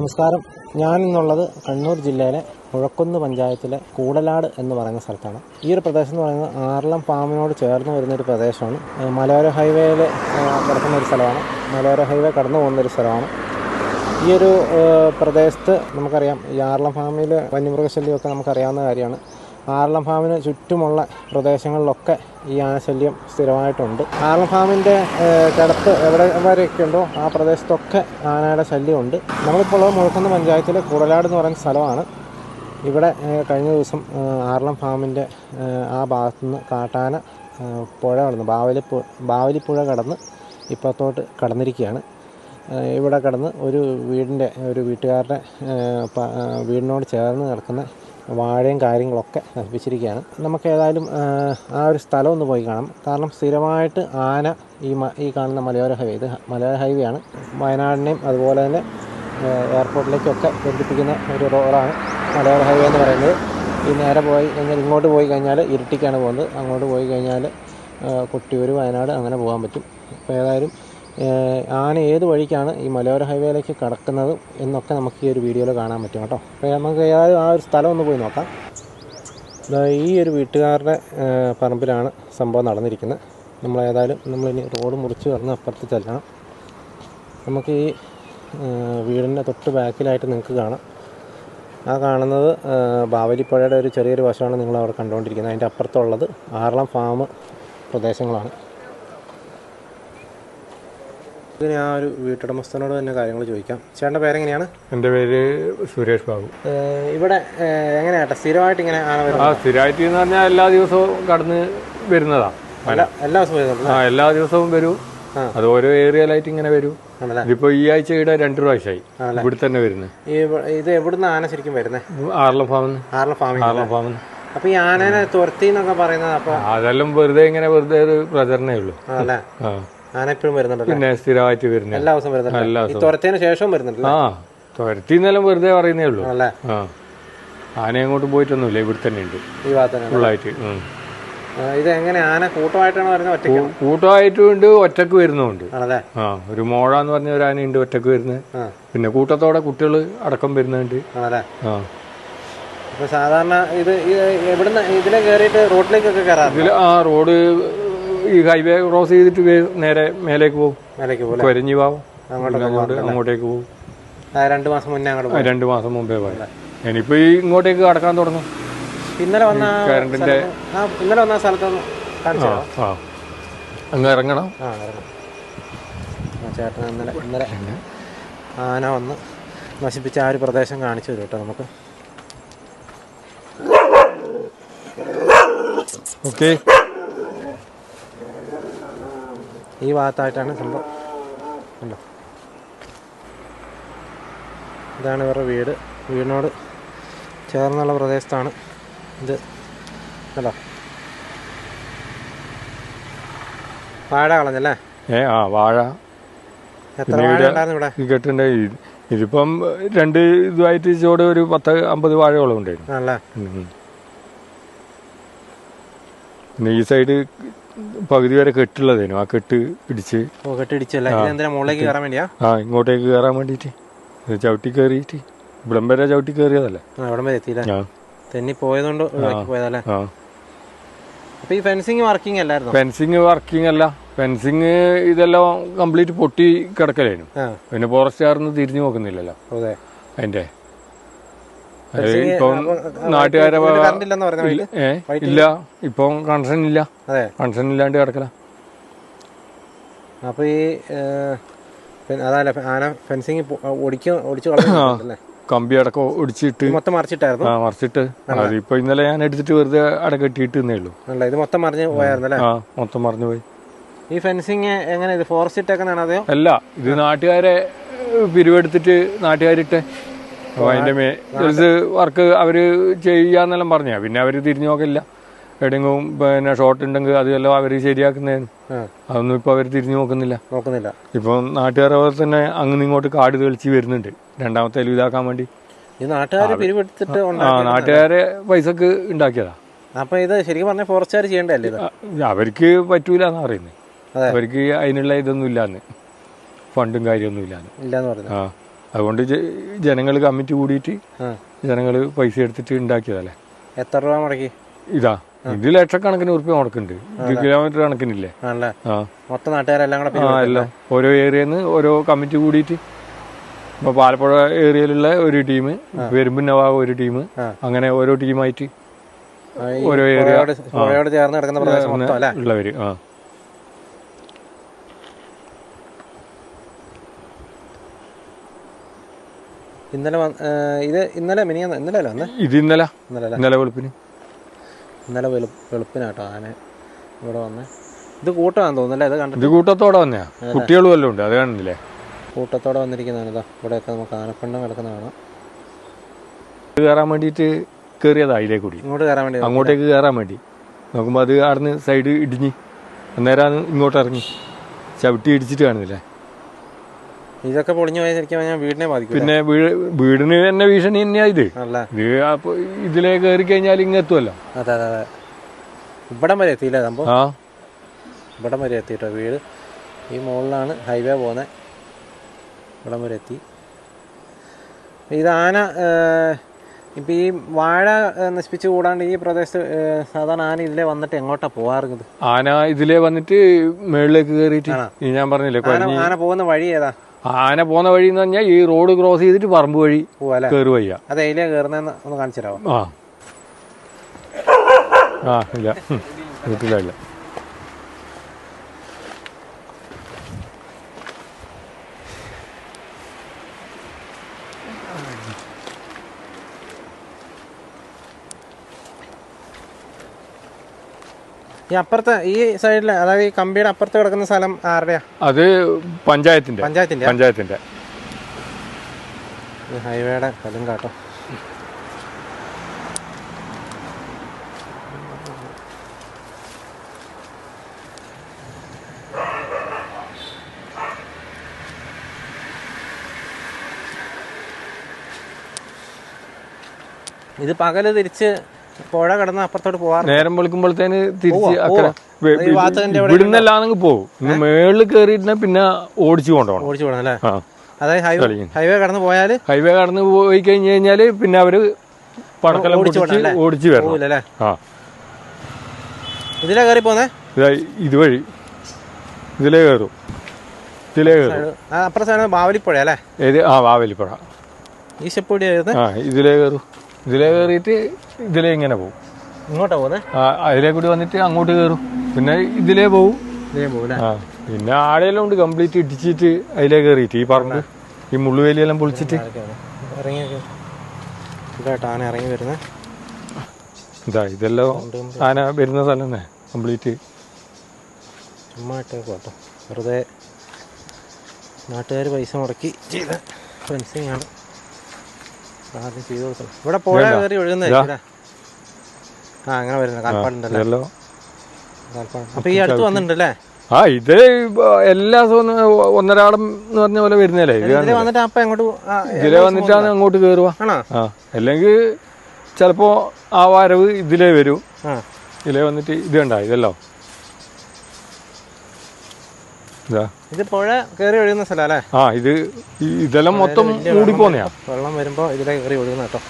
നമസ്കാരം. ഞാൻ ഇന്നുള്ളത് കണ്ണൂർ ജില്ലയിലെ മുഴക്കുന്ന് പഞ്ചായത്തിലെ കൂടലാട് എന്ന് പറയുന്ന സ്ഥലത്താണ്. ഈ ഒരു പ്രദേശം എന്ന് പറയുന്നത് ആറളം ഫാമിനോട് ചേർന്ന് വരുന്ന ഒരു പ്രദേശമാണ്. മലയോര ഹൈവേയിൽ കിടക്കുന്ന ഒരു സ്ഥലമാണ്. മലയോര ഹൈവേ കടന്നു പോകുന്ന ഒരു സ്ഥലമാണ്. ഈ ഒരു പ്രദേശത്ത് നമുക്കറിയാം ഈ ആറളം ഫാമിൽ വന്യമൃഗശല്യമൊക്കെ നമുക്കറിയാവുന്ന കാര്യമാണ്. ആറളം ഫാമിന് ചുറ്റുമുള്ള പ്രദേശങ്ങളിലൊക്കെ ഈ ആനശല്യം സ്ഥിരമായിട്ടുണ്ട്. ആറളം ഫാമിന്റെ കിടപ്പ് എവിടെ വരെയൊക്കെ ഉണ്ടോ ആ പ്രദേശത്തൊക്കെ ആനയുടെ ശല്യമുണ്ട്. നമ്മളിപ്പോൾ ഉള്ളത് മുഴക്കുന്ന് പഞ്ചായത്തിലെ കുടലാട് എന്ന് പറയുന്ന സ്ഥലമാണ്. ഇവിടെ കഴിഞ്ഞ ദിവസം ആറളം ഫാമിന്റെ ആ ആ ഭാഗത്തുനിന്ന് കാട്ടാന പുഴ കടന്ന് ബാവലി ബാവലിപ്പുഴ കടന്ന് ഇപ്പുറത്തോട്ട് കടന്നിരിക്കുകയാണ്. ഇവിടെ കിടന്ന് ഒരു വീടിന്റെ ഒരു വീട്ടുകാരുടെ വീടിനോട് ചേർന്ന് കിടക്കുന്ന വാഴയും കാര്യങ്ങളൊക്കെ നശിപ്പിച്ചിരിക്കുകയാണ്. നമുക്ക് ഏതായാലും ആ ഒരു സ്ഥലം ഒന്ന് പോയി കാണാം. കാരണം സ്ഥിരമായിട്ട് ആന ഈ ഈ കാണുന്ന മലയോര ഹൈവേ ഇത് മലയോര ഹൈവേ ആണ്. വയനാടിനെയും അതുപോലെ തന്നെ എയർപോർട്ടിലേക്കൊക്കെ ബന്ധിപ്പിക്കുന്ന ഒരു റോഡാണ് മലയോര ഹൈവേ എന്ന് പറയുന്നത്. ഈ നേരെ പോയി കഴിഞ്ഞാൽ ഇങ്ങോട്ട് പോയി കഴിഞ്ഞാൽ ഇരിട്ടിക്കാണ് പോകുന്നത്. അങ്ങോട്ട് പോയി കഴിഞ്ഞാൽ കൊട്ടിയൂർ വയനാട് അങ്ങനെ പോകാൻ പറ്റും. അപ്പോൾ ഏതായാലും ആന ഏത് വഴിക്കാണ് ഈ മലയോര ഹൈവേയിലേക്ക് കടക്കുന്നത് എന്നൊക്കെ നമുക്ക് ഈ ഒരു വീഡിയോയിൽ കാണാൻ പറ്റും കേട്ടോ. അപ്പോൾ നമുക്ക് ഏതായാലും ആ ഒരു സ്ഥലം ഒന്ന് പോയി നോക്കാം. ഈ ഒരു വീട്ടുകാരുടെ പറമ്പിലാണ് സംഭവം നടന്നിരിക്കുന്നത്. നമ്മൾ ഏതായാലും നമ്മളിനി റോഡ് മുറിച്ച് കടന്ന് അപ്പുറത്ത് ചെല്ലണം. നമുക്ക് ഈ വീടിന്റെ തൊട്ട് ബാക്കിലായിട്ട് നിങ്ങൾക്ക് കാണാം. ആ കാണുന്നത് ബാവലിപ്പുഴയുടെ ഒരു ചെറിയൊരു വശമാണ് നിങ്ങൾ അവിടെ കണ്ടുകൊണ്ടിരിക്കുന്നത്. അതിന്റെ അപ്പുറത്തുള്ളത് ആറളം ഫാം പ്രദേശങ്ങളാണ്. ഇതിന് ആ ഒരു വീട്ടുടമസ്ഥനോട് തന്നെ കാര്യങ്ങൾ ചോദിക്കാം. ചേട്ടന്റെ പേരെങ്ങനെയാണ്? എന്റെ പേര് സുരേഷ് ബാബു. ഇവിടെ എങ്ങനെയാട്ടെ? സ്ഥിരമായിട്ട് ഇങ്ങനെ ആന വരുന്നത്? ആ സ്ഥിരമായിട്ട് എന്ന് പറഞ്ഞാൽ എല്ലാ ദിവസവും കടന്ന് വരുന്നതാ. എല്ലാ എല്ലാ ദിവസവും ആ എല്ലാ ദിവസവും വരും. അത് ഓരോ ഏരിയയിലായിട്ട് ഇങ്ങനെ വരും. ഇപ്പോ ഇതിപ്പോ ഈ ആഴ്ച ഇവിടെ രണ്ടു പ്രാവശ്യമായി ഇവിടെ തന്നെ വരുന്നത് ഇത് എവിടുന്ന് ആന ശരിക്കും വരുന്നത് ആറളം ഫാമിന്ന് ആറിലെ ഫാമിൽ ആറളം ഫാമിന്ന് അപ്പൊ ഈ ആനേനെ തുരത്തി എന്നൊക്കെ പറയുന്നത് അപ്പൊ അതെല്ലാം വെറുതെ ഇങ്ങനെ വെറുതെ ഒരു പ്രചരണേ ഉള്ളൂ. ആന എപ്പോഴും വരുന്നുണ്ടല്ലോ? പിന്നെ സ്ഥിരമായിട്ട് വരുന്നത് എല്ലാ ദിവസവും വരുന്നുണ്ട് തുരത്തിന് ശേഷവും വരുന്നുണ്ട് ആ തുരത്തിന്നെല്ലാം വെറുതെ പറയുന്നേ ഉള്ളൂ. അല്ലേ ആന അങ്ങോട്ട് പോയിട്ടൊന്നുമില്ല ഇവിടെ തന്നെ ഉണ്ട്. ഈ ഭാഗത്ത് ഫുള്ളായിട്ട് ഇത് എങ്ങനെ ആന കൂട്ടമായിട്ടാണ് വരുന്നത്? ഒറ്റയ്ക്ക് കൂട്ടമായിട്ടും ഉണ്ട് ഒറ്റയ്ക്ക് വരുന്നുണ്ട് ആ ഒരു മോഴ എന്ന് പറഞ്ഞ ഒരു ആനയുണ്ട് ഒറ്റയ്ക്ക് വരുന്നത് പിന്നെ കൂട്ടത്തോടെ കുട്ടികൾ അടക്കം വരുന്നുണ്ട്. ആ. സാധാരണ ഇത് എവിടുന്ന് ഇതിലെ കയറിയിട്ട് റോഡിലേക്കൊക്കെ കയറാറ് ഇതിൽ ആ റോഡ് ഈ ഹൈവേ ക്രോസ് ചെയ്തിട്ട് നേരെ മേലേക്ക് പോകും. മേലേക്ക് പോലെ കൊരഞ്ഞി പാവും അങ്ങോട്ടൊക്കെ അങ്ങോട്ട് അങ്ങോട്ടേക്ക് പോകും. രണ്ട് മാസം മുന്നേ അങ്ങോട്ട് രണ്ട് മാസം മുമ്പേ പോയത് ഇനിയിപ്പോ ഈ ഇങ്ങോട്ടേക്ക് കടക്കാൻ തുടങ്ങും. ഇന്നലെ വന്ന കറണ്ടിന്റെ ഇന്നലെ വന്ന സ്ഥലത്തൊന്ന് അങ്ങ് ഇറങ്ങണം. ചേട്ടൻ ഇന്നലെ ഇന്നലെ ആന വന്ന് നശിപ്പിച്ച ആ ഒരു പ്രദേശം കാണിച്ചു തരും കേട്ടോ നമുക്ക്. ഓക്കെ. ഈ ഭാഗത്തായിട്ടാണ് സംഭവം. ഉണ്ടോ ഇതാണ് ഇവരുടെ വീട്. വീടിനോട് ചേർന്നുള്ള പ്രദേശത്താണ് ഇത്. അല്ലോ വാഴ കളഞ്ഞല്ലേ? ഏ ആ വാഴ. എത്ര വാഴ ഉണ്ടായിരുന്നു ഇവിടെ? കെട്ടുണ്ട് ഇതിപ്പം രണ്ട് ഇതുമായിട്ട് ചോട് ഒരു പത്ത് അമ്പത് വാഴയോളം ഉണ്ടായിരുന്നു. ഉം. പിന്നെ ഈ സൈഡ് പകുതി വരെ കെട്ടുള്ളതേനു. ആ കെട്ട് പിടിച്ച്. ആ. ഇങ്ങോട്ടേക്ക് കയറാൻ വേണ്ടിയിട്ട് ഇത് ചവിട്ടി കയറിയിട്ട്. ഇവിടം വരെ ചവിട്ടി കയറിയതല്ലേ? ആ അവിടെ വരെ എത്തിയില്ലേ? ആ. തെന്നി പോയതുകൊണ്ട് ഇവിടേക്ക് പോയതല്ലേ? അപ്പൊ ഈ ഫെൻസിങ് വർക്കിംഗ് അല്ലായിരുന്നു? ഫെൻസിങ് വർക്കിംഗ് അല്ല. ഫെൻസിങ് ഇതെല്ലാം കംപ്ലീറ്റ് പൊട്ടി കിടക്കലേനു. പിന്നെ ഫോറസ്റ്റുകാരൊന്നും തിരിഞ്ഞു നോക്കുന്നില്ലല്ലോ. അതെ. അതിന്റെ അത് ഇപ്പം നാട്ടുകാരെ ഇല്ല, ഇപ്പം കണക്ഷൻ ഇല്ല. കണക്ഷൻ ഇല്ലാണ്ട് കിടക്കല. അപ്പൊ ഈ അതല്ല ആന ഫെൻസിങ് ഒടിക്കും ഒടിച്ചു കമ്പി അടക്കം ഒടിച്ചിട്ട് മൊത്തം മറിച്ചിട്ടായിരുന്നു? ആ മറിച്ചിട്ട്. അതിപ്പോ ഇന്നലെ ഞാൻ എടുത്തിട്ട് വെറുതെ അട കെട്ടിയിട്ടേ ഉള്ളൂ. അല്ല ഇത് മൊത്തം മറിഞ്ഞു പോയായിരുന്നല്ലേ? ആ മൊത്തം മറിഞ്ഞു പോയി. ഈ ഫെൻസിങ് എങ്ങനെ ഇത് ഫോറസ്റ്റ് ഇട്ടേക്കുന്നതാണോ അതെയോ? അല്ല ഇത് നാട്ടുകാരെ പിരിവെടുത്തിട്ട് നാട്ടുകാരിട്ട് അതിന്റെ മേ ഇത് വർക്ക് അവർ ചെയ്യാന്നെല്ലാം പറഞ്ഞ പിന്നെ അവർ തിരിഞ്ഞു നോക്കില്ല. എവിടെയെങ്കിലും പിന്നെ ഷോർട്ട് ഉണ്ടെങ്കിൽ അതെല്ലാം അവർ ശരിയാക്കുന്നതിന് അതൊന്നും ഇപ്പൊ അവർ തിരിഞ്ഞു നോക്കുന്നില്ല. നോക്കുന്നില്ല. ഇപ്പം നാട്ടുകാരെ പോലെ തന്നെ അങ്ങ് ഇങ്ങോട്ട് കാട് തെളിച്ച് വരുന്നുണ്ട്. രണ്ടാമത്തെ ഇതാക്കാൻ വേണ്ടി. നാട്ടുകാരെ പൈസക്ക് ഉണ്ടാക്കിയതാ. അപ്പൊ ഇത് ശരിക്കും പറഞ്ഞ ഫോറസ്റ്റുകാർ ചെയ്യണ്ടല്ലേ അവർക്ക് പറ്റൂല എന്നാ പറയുന്നത്. അവർക്ക് അതിനുള്ള ഇതൊന്നും ഇല്ലാന്ന്. ഫണ്ടും കാര്യമൊന്നും ഇല്ലാന്ന്. ഇല്ലാന്ന് പറഞ്ഞു ആ. അതുകൊണ്ട് ജനങ്ങൾ കമ്മിറ്റി കൂടിയിട്ട് ജനങ്ങൾ പൈസ എടുത്തിട്ട് ഉണ്ടാക്കിയതല്ലേ എത്ര രൂപ മുടക്കി? ഇതാ ഇത് ലക്ഷക്കണക്കിന് ഉറുപ്പ്യ മുടക്കുന്നുണ്ട്. ഇത് കിലോമീറ്റർ കണക്കിനില്ലേ. മൊത്തം നാട്ടുകാരെല്ലാം കൂടെ ആ? എല്ലാം. ഓരോ ഏരിയയിൽ നിന്ന് ഓരോ കമ്മിറ്റി കൂടിയിട്ട് ഇപ്പൊ പാലപ്പുഴ ഏരിയയിലുള്ള ഒരു ടീം വരുമ്പിൻ ഭാഗം ഒരു ടീം അങ്ങനെ ഓരോ ടീമായിട്ട് ഓരോ ഏരിയ. ഉള്ളവര് ആ. ഇന്നലെ ഇത് ഇന്നലെ മിനിയാന്ന് ഇന്നലെ അല്ല വന്നേ? ഇത് ഇന്നലെ. ഇന്നലെ ഇന്നലെ വെളുപ്പിന്. ഇന്നലെ വെളു വെളുപ്പിനാട്ടോ ആന ഇവിടെ വന്നേ. ഇത് കൂട്ടമാണെന്ന് തോന്നുന്നല്ലേ ഇത് കണ്ടിട്ട്? ഇത് കൂട്ടത്തോടെ വന്നെയാ. കുട്ടികളും എല്ലാം ഉണ്ട് അത് കണ്ടില്ലേ? കൂട്ടത്തോടെ വന്നിരിക്കുന്നതാണ് ഇതാ. ഇവിടെയൊക്കെ നമുക്ക് ആനപ്പിണ്ടം കിടക്കുന്ന കാണാം. കയറാൻ വേണ്ടിയിട്ട് കയറിയതാ അതിലേ കൂടി. ഇങ്ങോട്ട് കയറാൻ വേണ്ടി അങ്ങോട്ടേക്ക് കയറാൻ വേണ്ടി. നോക്കുമ്പോൾ അത് അവിടുന്ന് സൈഡ് ഇടിഞ്ഞ് അന്നേരമാണ് ഇങ്ങോട്ട് ഇറങ്ങി. ചവിട്ടി ഇടിച്ചിട്ട് കാണുന്നില്ലേ? ഇതൊക്കെ പൊളിഞ്ഞു പോയാൽ ശരിക്കും ഞാൻ വീടിനെ ബാധിക്കും പിന്നെ വീടിന് തന്നെ ഭീഷണി തന്നെയാ ഇത്. ഇത് ഇതിലേ കയറി കഴിഞ്ഞാൽ ഇങ്ങെത്തുമല്ലോ അതെ അതെ അതെ. ഇവിടം വരെ എത്തിയില്ലേ സംഭവം? ആ. ഇവിടം വരെ എത്തിയിട്ടോ വീട്? ഈ മുകളിലാണ് ഹൈവേ പോകുന്നത് ഇവിടം വരെ എത്തി. ഇത് ആന ഇപ്പം ഈ വാഴ നശിപ്പിച്ച് കൂടാണ്ട് ഈ പ്രദേശത്ത് സാധാരണ ആന ഇതിലേ വന്നിട്ട് എങ്ങോട്ടാ പോവാറുണ്ട് ആന ഇതിലേ വന്നിട്ട് മേളിലേക്ക് കയറിയിട്ട് ഞാൻ പറഞ്ഞില്ലേ ആന പോകുന്ന വഴി ഏതാ? ആന പോകുന്ന വഴി എന്ന് പറഞ്ഞാൽ ഈ റോഡ് ക്രോസ് ചെയ്തിട്ട് പറമ്പ് വഴി കയറി വയ്യ. അത് എയിലേ ഒന്ന് കാണിച്ചു തരാമോ ആ. ആ ഇല്ല. ഉം. ഈ അപ്പുറത്തെ ഈ സൈഡിലെ അതായത് ഈ കമ്പിയുടെ അപ്പുറത്ത് കിടക്കുന്ന സ്ഥലം ആരുടെയാ? അത് പഞ്ചായത്തിന്റെ. പഞ്ചായത്തിന്റെ? പഞ്ചായത്തിന്റെ. ഹൈവേയുടെ സ്ഥലം കാട്ടോ. ഇത് പകൽ തിരിച്ച് പുഴ കടന്ന് അപ്പുറത്തോട്ട് പോവാ നേരം വെളുക്കുമ്പോഴത്തേന് തിരിച്ച് അക്കരെ ഇവിടുന്നല്ലാന്നെങ്കിൽ പോകും. ഇന്ന് മേളിൽ കയറിയിരുന്ന പിന്നെ ഓടിച്ചു കൊണ്ടുപോകണം ഓടിച്ചു പോകണം അല്ലേ? അതായത് ഹൈവേ. ഹൈവേ കടന്ന് പോയാൽ ഹൈവേ കടന്ന് പോയി കഴിഞ്ഞ് കഴിഞ്ഞാൽ പിന്നെ അവർ ഓടിച്ചു വരണം. പോവില്ലല്ലേ കയറി പോന്നേ? ഇതുവഴി. ഇതിലേ കയറും ഇതിലേ കയറും അപ്പുറത്തെ ബാവലിപ്പുഴ അല്ലേ? ഏത് ആ ബാവലിപ്പുഴ. ഈ സ്റ്റെപ്പ് ഇതിലേ കയറും ഇതിലേ കയറിയിട്ട് ഇതിലെ ഇങ്ങനെ പോകും ഇങ്ങോട്ടാ പോന്നെ? അതിലെ കൂടി വന്നിട്ട് അങ്ങോട്ട് കയറും പിന്നെ ഇതിലേ പോകും പിന്നെ ആടെയെല്ലാം ഉണ്ട് കംപ്ലീറ്റ് ഇടിച്ചിട്ട് അതിലേ കയറിയിട്ട് ഈ പറമ്പ് ഈ മുള്ളുവേലിയെല്ലാം പൊളിച്ചിട്ട്. ആന ഇറങ്ങി വരുന്നത് ഇതാ ഇതെല്ലാം ആന വരുന്ന സ്ഥലം തന്നെ കംപ്ലീറ്റ്. ചുമ്മാ വെറുതെ നാട്ടുകാർ പൈസ മുടക്കി ചെയ്ത ഫെൻസിങ് ആണ്. ആദ്യം ചെയ്ത് കൊടുക്കണം ഇവിടെ പുഴ കയറി ആ അങ്ങനെ വരുന്നത് കാൽപ്പാടുണ്ടല്ലേ? ഇതെല്ലാം കാൽപ്പാട് അപ്പൊ ഈ അടുത്ത് വന്നിട്ടുണ്ടല്ലേ? ആ ഇത് എല്ലാ ദിവസവും ഒന്നരാടം എന്ന് പറഞ്ഞ പോലെ വരുന്നല്ലേ ഇതിലെ വന്നിട്ടാണ് അങ്ങോട്ട് കയറുക ആ അല്ലെങ്കിൽ ചിലപ്പോ ആ വരവ് ഇതിലേ വരൂ. ഇതിലെ ഇതിലേ വന്നിട്ട് ഇത് കണ്ട ഇതല്ലോ. ഇതാ. പുഴ കയറി ഒഴുകുന്ന സ്ഥലല്ലേ ആ ഇത് ഇതെല്ലാം മൊത്തം മൂടിപ്പോന്നെയാ വെള്ളം വരുമ്പോ ഇതിലെ കയറി ഒഴുകുന്ന കേട്ടോ.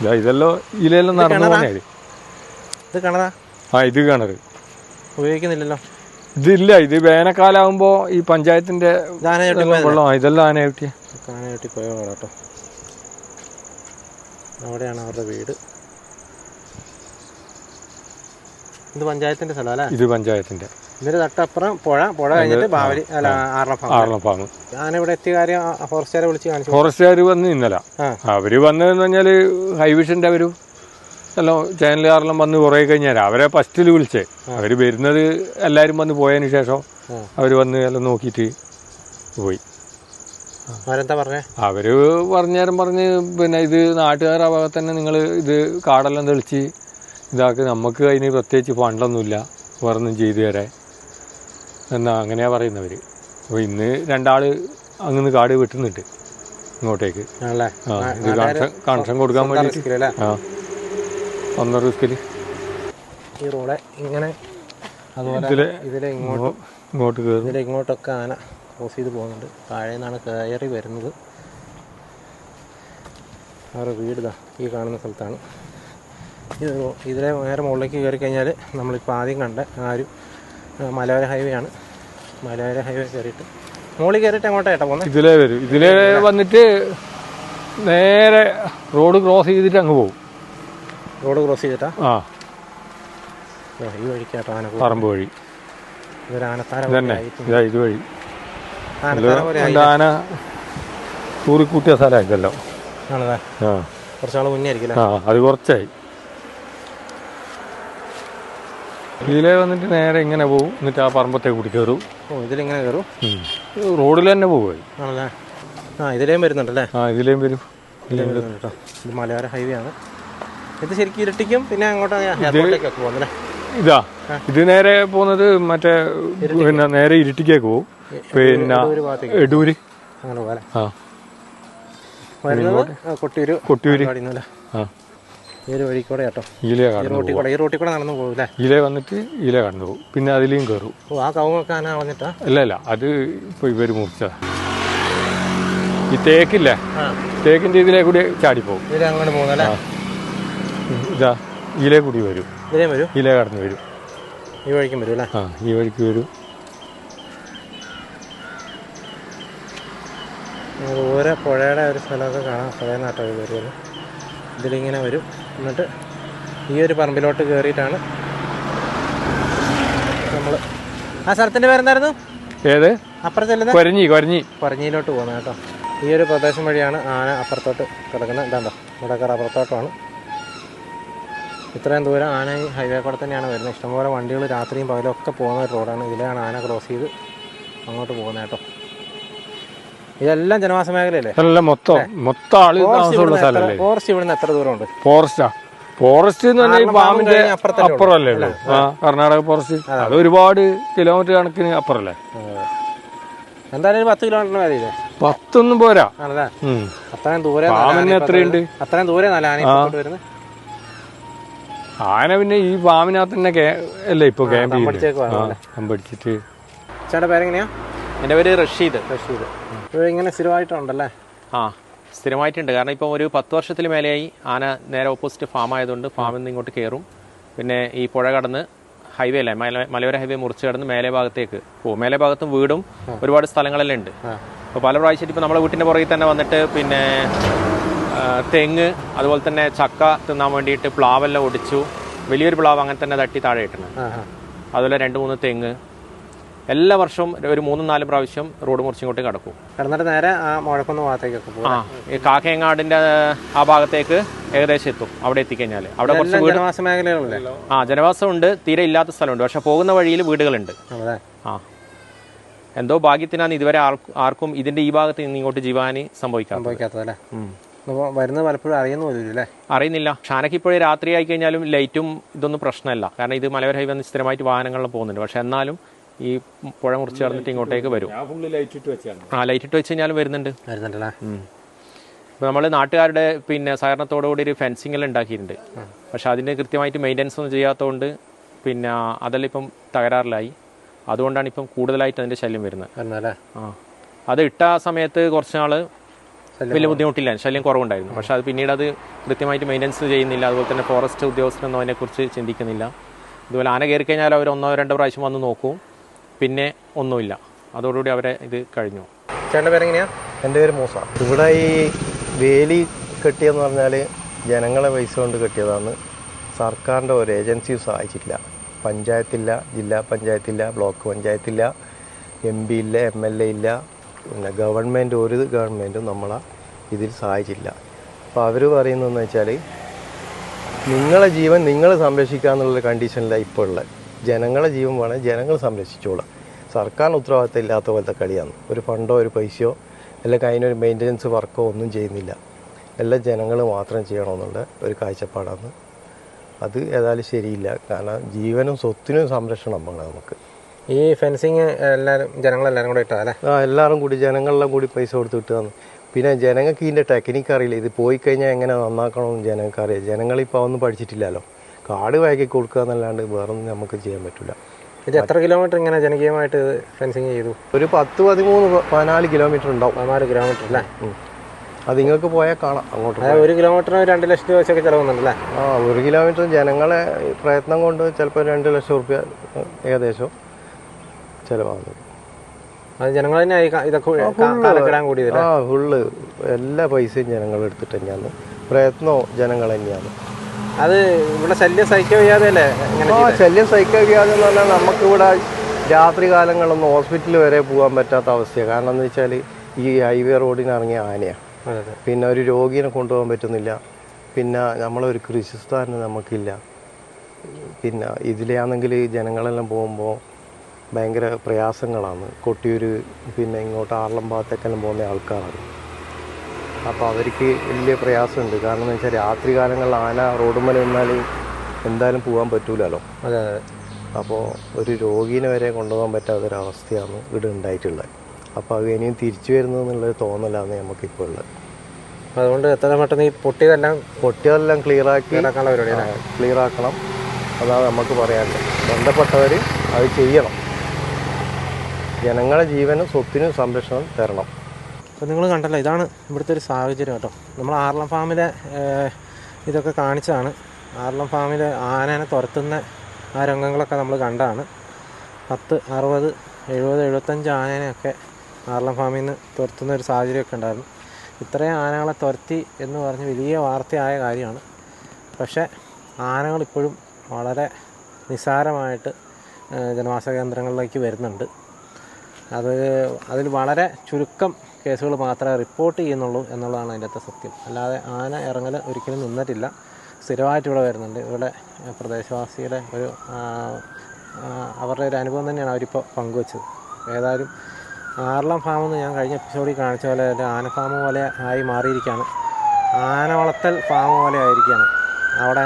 ഇതെല്ലോ ഇതെല്ലാം ഇതിലെല്ലാം നടന്നു പോന്നെയാ ഇത് കിണറാ? ആ ഇത് കിണർ ഉപയോഗിക്കുന്നില്ലല്ലോ. ഇതില്ല ഇത് വേനൽക്കാലാവുമ്പോ ഈ പഞ്ചായത്തിന്റെ വെള്ളം ഇതെല്ലാം ആന കിട്ടിയ ആന ചവിട്ടി പോയ കേട്ടോ. അവിടെയാണ് അവരുടെ വീട്. ഇത് പഞ്ചായത്തിന്റെ സ്ഥലം അല്ലേ? ഇത് പഞ്ചായത്തിന്റെ. ഇതിന്റെ തട്ടപ്പുറം പുഴ. പുഴ കഴിഞ്ഞിട്ട് ബാവലി അല്ല ആറളം ഫാമ് ഞാനിവിടെ എത്തിയ കാര്യം ഫോറസ്റ്റുകാരെ വിളിച്ച് കാണിച്ചു. ഫോറസ്റ്റുകാർ വന്ന് ഇന്നലെ. അവർ അവർ വന്നതെന്ന് പറഞ്ഞാൽ ഹൈവിഷന്റെ അവർ. നല്ല ചാനലുകാരെല്ലാം വന്ന് കുറേ കഴിഞ്ഞാൽ അവരെ ഫസ്റ്റിൽ വിളിച്ചേ. അവർ വരുന്നത് എല്ലാരും വന്ന് പോയതിനു ശേഷം അവർ അവർ വന്ന് എല്ലാം നോക്കിയിട്ട് പോയി. അവരെന്താ പറഞ്ഞേ? അവർ പറഞ്ഞേരം പറഞ്ഞ് പിന്നെ ഇത് നാട്ടുകാരുടെ ഭാഗത്ത് തന്നെ നിങ്ങൾ ഇത് കാടെല്ലാം തെളിച്ച് ഇതാക്കി. നമുക്ക് അതിന് പ്രത്യേകിച്ച് ഫണ്ടൊന്നുമില്ല. വേറൊന്നും ചെയ്തു തരാൻ. എന്നാ അങ്ങനെയാ പറയുന്നവർ അപ്പോൾ ഇന്ന് രണ്ടാൾ അങ്ങനെ കാട് വെട്ടുന്നുണ്ട് ഇങ്ങോട്ടേക്ക്. കണക്ഷൻ കൊടുക്കാൻ അല്ലേ? ആ. ഒന്നര റിസ്കിൽ ഈ റോഡ് ഇങ്ങനെ അതുപോലെ ഇതിലെ ഇങ്ങോട്ട് ഇങ്ങോട്ട് കയറും ഇതിലെ ഇങ്ങോട്ടൊക്കെ ആന ക്രോസ് ചെയ്ത് പോകുന്നുണ്ട്. താഴെ നിന്നാണ് കയറി വരുന്നത്. അവരുടെ വീട് ഇതാ ഈ കാണുന്ന സ്ഥലത്താണ്. ഇത് ഇതിലെ നേരെ മുകളിലേക്ക് കയറി കഴിഞ്ഞാൽ നമ്മളിപ്പോൾ ആദ്യം കണ്ട ആ ഒരു ആ, മലയോര ഹൈവേ ആണ്. മലയോര ഹൈവേ കയറിയിട്ട് മുകളിൽ കയറിയിട്ട് എങ്ങോട്ടാ ഏട്ടാ പോകുന്നത് ഇതിലേ വരും. ഇതിലേ വന്നിട്ട് നേരെ റോഡ് ക്രോസ് ചെയ്തിട്ട് അങ്ങ് പോകും റോഡ് ക്രോസ് ചെയ്തിട്ടാ? ആ. ഈ വഴിക്കാട്ടോ ആന പറമ്പ് വഴി. ഇതൊരു ആനത്താര ഇതന്നെ. ഇതാ ഇത് വഴി. ആനത്താര പോലെ എന്റെ ആന കൂറിക്കൂട്ടിയ സ്ഥലം ഇതല്ലോ ആണല്ലേ കുറച്ചാൾ മുന്നേ ആയിരിക്കും ആ അത് കുറച്ചായി. ഇതിലേ വന്നിട്ട് നേരെ ഇങ്ങനെ പോകും എന്നിട്ട് ആ പറമ്പത്തെ കൂടി കയറും ഓ ഇതിലിങ്ങനെ കയറും. റോഡിൽ തന്നെ പോകും ആണല്ലേ? ആ ഇതിലേയും വരുന്നുണ്ടല്ലേ? ആ ഇതിലേയും വരും. കേട്ടോ ഇത് മലയോര ഹൈവേ ആണ്. ഇത് ശരിക്കും ഇരട്ടിക്കും പിന്നെ അങ്ങോട്ട് ഇതാ ഇത്. നേരെ പോകുന്നത് മറ്റേ പിന്നെ നേരെ ഇരുട്ടിക്കേക്ക് പോകും പിന്നെ എടൂര് അങ്ങനെ പോലെ വരുന്നത് ആ, കൊട്ടിയൂര് കൊട്ടിയൂര്. ആ. ഈ ഒരു വഴി കൂടെ കേട്ടോ. ഈലേ ഈ കടന്നു റോട്ടിൽ കൂടെ ഈ റോട്ടിൽ കൂടെ നടന്നു പോകും അല്ലേ? ഈലേ വന്നിട്ട് ഇല കടന്നു പോകും പിന്നെ അതിലേയും കയറും. ഓ ആ കവുങ്ങൊക്കെ ആന കളഞ്ഞിട്ടാ അല്ല അല്ല അത് ഇപ്പൊ ഇവർ മുറിച്ചതാ. ഈ തേക്കില്ലേ? തേക്കിന്റെ ഇതിലേ കൂടി ചാടിപ്പോകും ഇതിലെ അങ്ങോട്ട് പോകുന്നല്ലേ ഇതാ ഇല കൂടി വരും. ഇല വരും? ഈലേ കടന്നു വരും. ഈ വഴിക്ക് വരും അല്ലേ? ആ ഈ വഴിക്ക് വരും. ഓരോ പുഴയുടെ ഒരു സ്ഥലമൊക്കെ കാണാം പുഴയിൽ നാട്ടോ ഇത് വരുന്നത്. ഇതിലിങ്ങനെ വരും. എന്നിട്ട് ഈ ഒരു പറമ്പിലോട്ട് കയറിയിട്ടാണ് നമ്മൾ ആ സ്ഥലത്തിന്റെ പേരെന്തായിരുന്നു? ഏത്? അപ്പുറത്തല്ലേ കൊരഞ്ഞി കൊരഞ്ഞി. കൊരഞ്ഞിയിലോട്ട് പോകുന്നത് കേട്ടോ. ഈ ഒരു പ്രദേശം വഴിയാണ് ആന അപ്പുറത്തോട്ട് കിടക്കുന്നത് ഇതാണ്ടോ ഇവിടെ റബ്ബർത്തോട്ടമാണ് ഇത്രയും ദൂരം ആന ഈ ഹൈവേ കൂടെ തന്നെയാണ് വരുന്നത് ഇഷ്ടംപോലെ വണ്ടികൾ രാത്രിയും പകലും ഒക്കെ പോകുന്ന ഒരു റോഡാണ് ഇതിലാണ് ആന ക്രോസ് ചെയ്ത് അങ്ങോട്ട് പോകുന്നത് കേട്ടോ. ഇതെല്ലാം ജനവാസ മേഖലയല്ലേ എല്ലാം മൊത്തം മൊത്തം ആൾ താമസമുള്ള സ്ഥലമല്ലേ ഫോറസ്റ്റ് ഇവിടുന്ന് എത്ര ദൂരമുണ്ട്? ഫോറസ്റ്റാ? ഫോറസ്റ്റ് എന്ന് പറഞ്ഞാൽ ഈ പാമ്പിന്റെ. അപ്പുറമല്ലേ ഉള്ളൂ. ആ കർണാടക ഫോറസ്റ്റ്. അത്. ഒരുപാട് കിലോമീറ്റർ കണക്കിന് അപ്പുറല്ലേ? എന്തായാലും പത്ത് കിലോമീറ്ററിന് വരെ പത്തൊന്നും പോരാ. ആണല്ലേ? അത്രയും ദൂരെ പാമ്പിന് എത്രയുണ്ട്? അത്രയും ദൂരെ നല്ല ആന വരുന്നത് ആന പിന്നെ ഈ പാമ്പിനകത്ത് തന്നെ അല്ലേ ഇപ്പൊ ക്യാമ്പ് ചേട്ടാ പേരെങ്ങനെയാ? എന്റെ പേര് റഷീദ്. റഷീദ്. ഇങ്ങനെ സ്ഥിരമായിട്ടുണ്ടല്ലേ? ആ സ്ഥിരമായിട്ടുണ്ട്. കാരണം ഇപ്പോൾ ഒരു പത്ത് വർഷത്തിൽ മേലെയായി ആന നേരെ ഓപ്പോസിറ്റ് ഫാം ആയതുകൊണ്ട് ഫാമിൽ നിന്ന് ഇങ്ങോട്ട് കയറും പിന്നെ ഈ പുഴ കടന്ന് ഹൈവേ അല്ലേ മല മലയോര ഹൈവേ മുറിച്ച് കടന്ന് മേലെ ഭാഗത്തേക്ക് പോകും. മേലെ ഭാഗത്തും വീടും ഒരുപാട് സ്ഥലങ്ങളെല്ലാം ഉണ്ട്. അപ്പോൾ പല പ്രാവശ്യം ഇപ്പോൾ നമ്മുടെ വീട്ടിന്റെ പുറകിൽ തന്നെ വന്നിട്ട് പിന്നെ തെങ്ങ് അതുപോലെ തന്നെ ചക്ക തിന്നാൻ വേണ്ടിയിട്ട് പ്ലാവെല്ലാം ഒടിച്ചു. വലിയൊരു പ്ലാവ് അങ്ങനെ തന്നെ തട്ടി താഴെ ഇട്ടുണ്ട് അതുപോലെ രണ്ട് മൂന്ന് തെങ്ങ് എല്ലാ വർഷവും ഒരു മൂന്നും നാലും പ്രാവശ്യം റോഡ് മുറിച്ചിങ്ങോട്ട് കടക്കും. കിടന്നിട്ട് നേരെ ആ മുഴക്കുന്ന ഭാഗത്തേക്കൊക്കെ പോകും ആ ഈ കാക്കയങ്ങാടിന്റെ ആ ഭാഗത്തേക്ക് ഏകദേശം എത്തും അവിടെ എത്തിക്കഴിഞ്ഞാൽ അവിടെ കുറച്ച് വീട് ജനവാസ മേഖലകളുണ്ട് ആ ജനവാസമുണ്ട് തീരെ ഇല്ലാത്ത സ്ഥലമുണ്ട്. പക്ഷെ പോകുന്ന വഴിയിൽ വീടുകളുണ്ട്. അതെ. ആ. എന്തോ ഭാഗ്യത്തിനാണ് ഇതുവരെ ആർക്കും ഇതിന്റെ ഈ ഭാഗത്ത് നിന്ന് ഇങ്ങോട്ട് ജീവാനി സംഭവിക്കാറ് സംഭവിക്കാത്തതല്ലേ? വരുന്നത് പലപ്പോഴും അറിയുന്ന പോലും അറിയുന്നില്ല. ഷാനക്ക് ഇപ്പോഴേ രാത്രി ആയി കഴിഞ്ഞാലും ലൈറ്റും ഇതൊന്നും പ്രശ്നമല്ല. കാരണം ഇത് മലയോര ഹൈവേ സ്ഥിരമായിട്ട് വാഹനങ്ങളിൽ പോകുന്നുണ്ട്. പക്ഷെ എന്നാലും ഈ പുഴ മുറിച്ച് കടന്നിട്ട് ഇങ്ങോട്ടേക്ക് വരും. ആ ലൈറ്റ് ഇട്ട് വെച്ച് കഴിഞ്ഞാലും വരുന്നുണ്ട്. അപ്പൊ ഇപ്പോൾ നമ്മൾ നാട്ടുകാരുടെ പിന്നെ സഹകരണത്തോടുകൂടി ഒരു ഫെൻസിംഗ് എല്ലാം ഉണ്ടാക്കിയിട്ടുണ്ട്. പക്ഷെ അതിന് കൃത്യമായിട്ട് മെയിന്റനൻസ് ഒന്നും ചെയ്യാത്തതുകൊണ്ട് പിന്നെ അതെല്ലാം ഇപ്പം തകരാറിലായി. അതുകൊണ്ടാണ് ഇപ്പം കൂടുതലായിട്ട് അതിന്റെ ശല്യം വരുന്നത്. ആ. അത് ഇട്ട സമയത്ത് കുറച്ച് നാൾ വലിയ ബുദ്ധിമുട്ടില്ല. ശല്യം കുറവുണ്ടായിരുന്നു. പക്ഷെ അത് പിന്നീട് അത് കൃത്യമായിട്ട് മെയിന്റനൻസ് ചെയ്യുന്നില്ല. അതുപോലെ തന്നെ ഫോറസ്റ്റ് ഉദ്യോഗസ്ഥരൊന്നും അതിനെക്കുറിച്ച് ചിന്തിക്കുന്നില്ല. അതുപോലെ ആന കയറി കഴിഞ്ഞാൽ അവർ ഒന്നോ രണ്ടോ പ്രാവശ്യം വന്ന് നോക്കും. പിന്നെ ഒന്നുമില്ല. അതോടുകൂടി അവരെ ഇത് കഴിഞ്ഞു. ചേട്ടന്റെ പേരെങ്ങനെയാ? എന്റെ പേര് മൂസ. ഇവിടെ ഈ വേലി കെട്ടിയെന്ന് പറഞ്ഞാൽ ജനങ്ങളെ പൈസ കൊണ്ട് കെട്ടിയതാണ് സർക്കാരിന്റെ ഒരു ഏജൻസി സഹായിച്ചിട്ടില്ല. പഞ്ചായത്തില്ല ജില്ലാ പഞ്ചായത്തില്ല ബ്ലോക്ക് പഞ്ചായത്തില്ല എം പി ഇല്ല എം എൽ എ ഇല്ല. പിന്നെ ഗവൺമെന്റ് ഒരു ഗവൺമെന്റും നമ്മളെ ഇതിൽ സഹായിച്ചില്ല അപ്പോൾ അവർ പറയുന്നതെന്ന് വെച്ചാൽ നിങ്ങളെ ജീവൻ നിങ്ങൾ സംരക്ഷിക്കുക എന്നുള്ളൊരു കണ്ടീഷനിലാണ് ഇപ്പോൾ ഉള്ളത്. ജനങ്ങളെ ജീവൻ വേണം ജനങ്ങൾ സംരക്ഷിച്ചോളാം. സർക്കാരിന് ഉത്തരവാദിത്തം ഇല്ലാത്ത പോലത്തെ കളിയാണ്. ഒരു ഫണ്ടോ ഒരു പൈസയോ അല്ലെങ്കിൽ അതിനൊരു മെയിന്റനൻസ് വർക്കോ ഒന്നും ചെയ്യുന്നില്ല. എല്ലാം ജനങ്ങൾ മാത്രം ചെയ്യണമെന്നുള്ള ഒരു കാഴ്ചപ്പാടാണ്. അത് ഏതായാലും ശരിയില്ല. കാരണം ജീവനും സ്വത്തിനും സംരക്ഷണം വേണം നമുക്ക്. ഈ ഫെൻസിങ് എല്ലാവരും ജനങ്ങളെല്ലാവരും കൂടെ ഇട്ടതല്ലേ ആ എല്ലാവരും കൂടി ജനങ്ങളെല്ലാം കൂടി പൈസ കൊടുത്ത് കിട്ടുകയാണ് പിന്നെ ജനങ്ങൾക്ക് ഇതിന്റെ ടെക്നിക്ക് അറിയില്ല. ഇത് പോയി കഴിഞ്ഞാൽ എങ്ങനെ നന്നാക്കണമെന്ന് ജനങ്ങൾക്ക് അറിയാം ജനങ്ങളിപ്പോൾ ഒന്നും പഠിച്ചിട്ടില്ലല്ലോ. കാട് വാക്കി കൊടുക്കുക എന്നല്ലാണ്ട് വേറൊന്നും നമുക്ക് ചെയ്യാൻ പറ്റില്ല ഇത് എത്ര കിലോമീറ്റർ ഇങ്ങനെ ജനകീയമായിട്ട് ഫെൻസിങ് ചെയ്തു? ഒരു പത്ത് പതിമൂന്ന് പതിനാല് കിലോമീറ്റർ ഉണ്ടാവും. പതിനാല് കിലോമീറ്റർ അല്ലേ അത് നിങ്ങൾക്ക് പോയാൽ കാണാം അങ്ങോട്ട് ഒരു കിലോമീറ്ററിന് രണ്ട് ലക്ഷം രൂപ വെച്ചൊക്കെ ചിലവുന്നുണ്ടല്ലേ ആ ഒരു കിലോമീറ്റർ ജനങ്ങളെ പ്രയത്നം കൊണ്ട് ചിലപ്പോൾ രണ്ട് ലക്ഷം റുപ്യ ഏകദേശം ചിലവാകുന്നത്. അത് ജനങ്ങൾ തന്നെ ഇതൊക്കെ കാ- കാലക്കിടാൻ കൂടിയത് ആ ഫുള്ള്. എല്ലാ പൈസയും ജനങ്ങൾ എടുത്തിട്ട് തന്നെയാണ്. പ്രയത്നവും ജനങ്ങൾ തന്നെയാണ്. അത് ഇവിടെ ശല്യം സഹിക്കാൻ വയ്യാതെ അല്ലേ ഇങ്ങനെ ആ ശല്യം സഹിക്കാതെ എന്ന് പറഞ്ഞാൽ നമുക്കിവിടെ രാത്രി കാലങ്ങളൊന്നും ഹോസ്പിറ്റലിൽ വരെ പോകാൻ പറ്റാത്ത അവസ്ഥയാണ് കാരണം എന്ന് വെച്ചാൽ ഈ ഹൈവേ റോഡിന് ഇറങ്ങിയ ആനയാണ് പിന്നെ ഒരു രോഗിയെ കൊണ്ടുപോകാൻ പറ്റുന്നില്ല. പിന്നെ നമ്മളൊരു കൃഷിസ്ഥാനം നമുക്കില്ല. പിന്നെ ഇതിലാണെങ്കിൽ ജനങ്ങളെല്ലാം പോകുമ്പോൾ ഭയങ്കര പ്രയാസങ്ങളാണ്. കൊട്ടിയൂർ പിന്നെ ഇങ്ങോട്ട് ആറളം ഭാഗത്തേക്കെല്ലാം പോകുന്ന ആൾക്കാരാണ്. അപ്പോൾ അവർക്ക് വലിയ പ്രയാസമുണ്ട്. കാരണം എന്ന് വെച്ചാൽ രാത്രി കാലങ്ങളിൽ ആന റോഡ് മേലെ നിന്നാൽ എന്തായാലും പോകാൻ പറ്റൂലല്ലോ. അതെ അതെ. അപ്പോൾ ഒരു രോഗീനെ വരെ കൊണ്ടുപോകാൻ പറ്റാത്തൊരവസ്ഥയാണ് ഇവിടെ ഉണ്ടായിട്ടുള്ളത്. അപ്പോൾ അത് ഇനിയും തിരിച്ചു വരുന്നതെന്നുള്ളത് തോന്നലാണ് നമുക്കിപ്പോൾ ഉള്ളത്. അതുകൊണ്ട് എത്ര പെട്ടെന്ന് ഈ പൊട്ടിയതെല്ലാം പൊട്ടിയതെല്ലാം ക്ലിയറാക്കി ക്ലിയർ ആക്കണം. അതാണ് നമുക്ക് പറയാനുള്ളത്. ബന്ധപ്പെട്ടവർ അത് ചെയ്യണം. ജനങ്ങളുടെ ജീവനും സ്വത്തിനും സംരക്ഷണം തരണം. അപ്പോൾ നിങ്ങൾ കണ്ടല്ലോ ഇതാണ് ഇവിടുത്തെ ഒരു സാഹചര്യം കേട്ടോ. നമ്മൾ ആർളം ഫാമിലെ ഇതൊക്കെ കാണിച്ചതാണ്. ആർളം ഫാമിലെ ആനേനെ തുരത്തുന്ന ആ രംഗങ്ങളൊക്കെ നമ്മൾ കണ്ടതാണ്. പത്ത് അറുപത് എഴുപത് എഴുപത്തഞ്ച് ആനേനെയൊക്കെ ആർളം ഫാമിൽ നിന്ന് തുരത്തുന്ന ഒരു സാഹചര്യമൊക്കെ ഉണ്ടായിരുന്നു. ഇത്രയും ആനകളെ തുരത്തി എന്ന് പറഞ്ഞ് വലിയ വാർത്തയായ കാര്യമാണ്. പക്ഷേ ആനകൾ ഇപ്പോഴും വളരെ നിസ്സാരമായിട്ട് ജനവാസ കേന്ദ്രങ്ങളിലേക്ക് വരുന്നുണ്ട്. അത് അതിൽ വളരെ ചുരുക്കം കേസുകൾ മാത്രമേ റിപ്പോർട്ട് ചെയ്യുന്നുള്ളൂ എന്നുള്ളതാണ് അതിന്റെ അകത്തെ സത്യം. അല്ലാതെ ആന ഇറങ്ങൽ ഒരിക്കലും നിന്നിട്ടില്ല. സ്ഥിരമായിട്ട് ഇവിടെ വരുന്നുണ്ട്. ഇവിടെ പ്രദേശവാസിയുടെ ഒരു അവരുടെ ഒരു അനുഭവം തന്നെയാണ് അവരിപ്പോൾ പങ്കുവച്ചത്. ഏതായാലും ആറളം ഫാം എന്ന് ഞാൻ കഴിഞ്ഞ എപ്പിസോഡിൽ കാണിച്ച പോലെ ഒരു ആന ഫാം പോലെ ആയി മാറിയിരിക്കുകയാണ്. ആന വളർത്തൽ ഫാം പോലെ ആയിരിക്കുകയാണ്. അവിടെ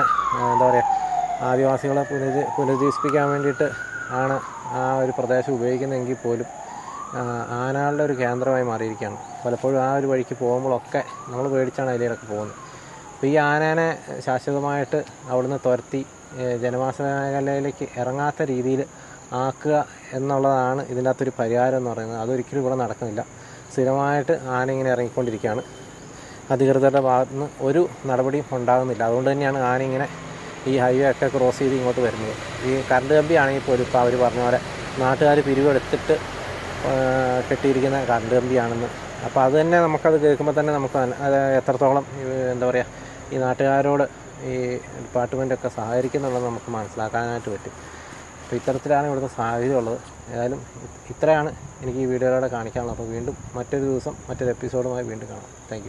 എന്താ പറയുക ആദിവാസികളെ പുനരു പുനരുജ്ജീവിപ്പിക്കാൻ വേണ്ടിയിട്ട് ആണ് ആ ഒരു പ്രദേശം ഉപയോഗിക്കുന്നതെങ്കിൽ പോലും ആനകളുടെ ഒരു കേന്ദ്രമായി മാറിയിരിക്കുകയാണ്. പലപ്പോഴും ആ ഒരു വഴിക്ക് പോകുമ്പോഴൊക്കെ നമ്മൾ പേടിച്ചാണ് അതിലേക്ക് പോകുന്നത്. അപ്പോൾ ഈ ആനേനെ ശാശ്വതമായിട്ട് അവിടുന്ന് തുരത്തി ജനവാസ മേഖലയിലേക്ക് ഇറങ്ങാത്ത രീതിയിൽ ആക്കുക എന്നുള്ളതാണ് ഇതിന്റെ അകത്തൊരു പരിഹാരം എന്ന് പറയുന്നത്. അതൊരിക്കലും ഇവിടെ നടക്കുന്നില്ല. സ്ഥിരമായിട്ട് ആന ഇങ്ങനെ ഇറങ്ങിക്കൊണ്ടിരിക്കുകയാണ്. അധികൃതരുടെ ഭാഗത്തു നിന്ന് ഒരു നടപടിയും ഉണ്ടാകുന്നില്ല. അതുകൊണ്ട് തന്നെയാണ് ആന ഇങ്ങനെ ഈ ഹൈവേ ഒക്കെ ക്രോസ് ചെയ്ത് ഇങ്ങോട്ട് വരുന്നത്. ഈ കറണ്ട് കമ്പി ആണെങ്കിൽ പോലും ഇപ്പോൾ അവർ പറഞ്ഞ പോലെ നാട്ടുകാർ പിരിവെടുത്തിട്ട് കെട്ടിയിരിക്കുന്ന കറണ്ട് കമ്പിയാണെന്ന് അപ്പോൾ അത് തന്നെ നമുക്കത് കേൾക്കുമ്പോൾ തന്നെ നമുക്ക് അത് എത്രത്തോളം എന്താ പറയുക ഈ നാട്ടുകാരോട് ഈ ഡിപ്പാർട്ട്മെന്റൊക്കെ സഹകരിക്കുന്നുള്ളത് നമുക്ക് മനസ്സിലാക്കാനായിട്ട് പറ്റും. അപ്പോൾ ഇത്തരത്തിലാണ് ഇവിടുത്തെ സാഹചര്യം ഉള്ളത് ഏതായാലും ഇത്രയാണ് എനിക്ക് ഈ വീഡിയോയിലൂടെ കാണിക്കാനുള്ളത്. അപ്പോൾ വീണ്ടും മറ്റൊരു ദിവസം മറ്റൊരു എപ്പിസോഡുമായി വീണ്ടും കാണാം. താങ്ക്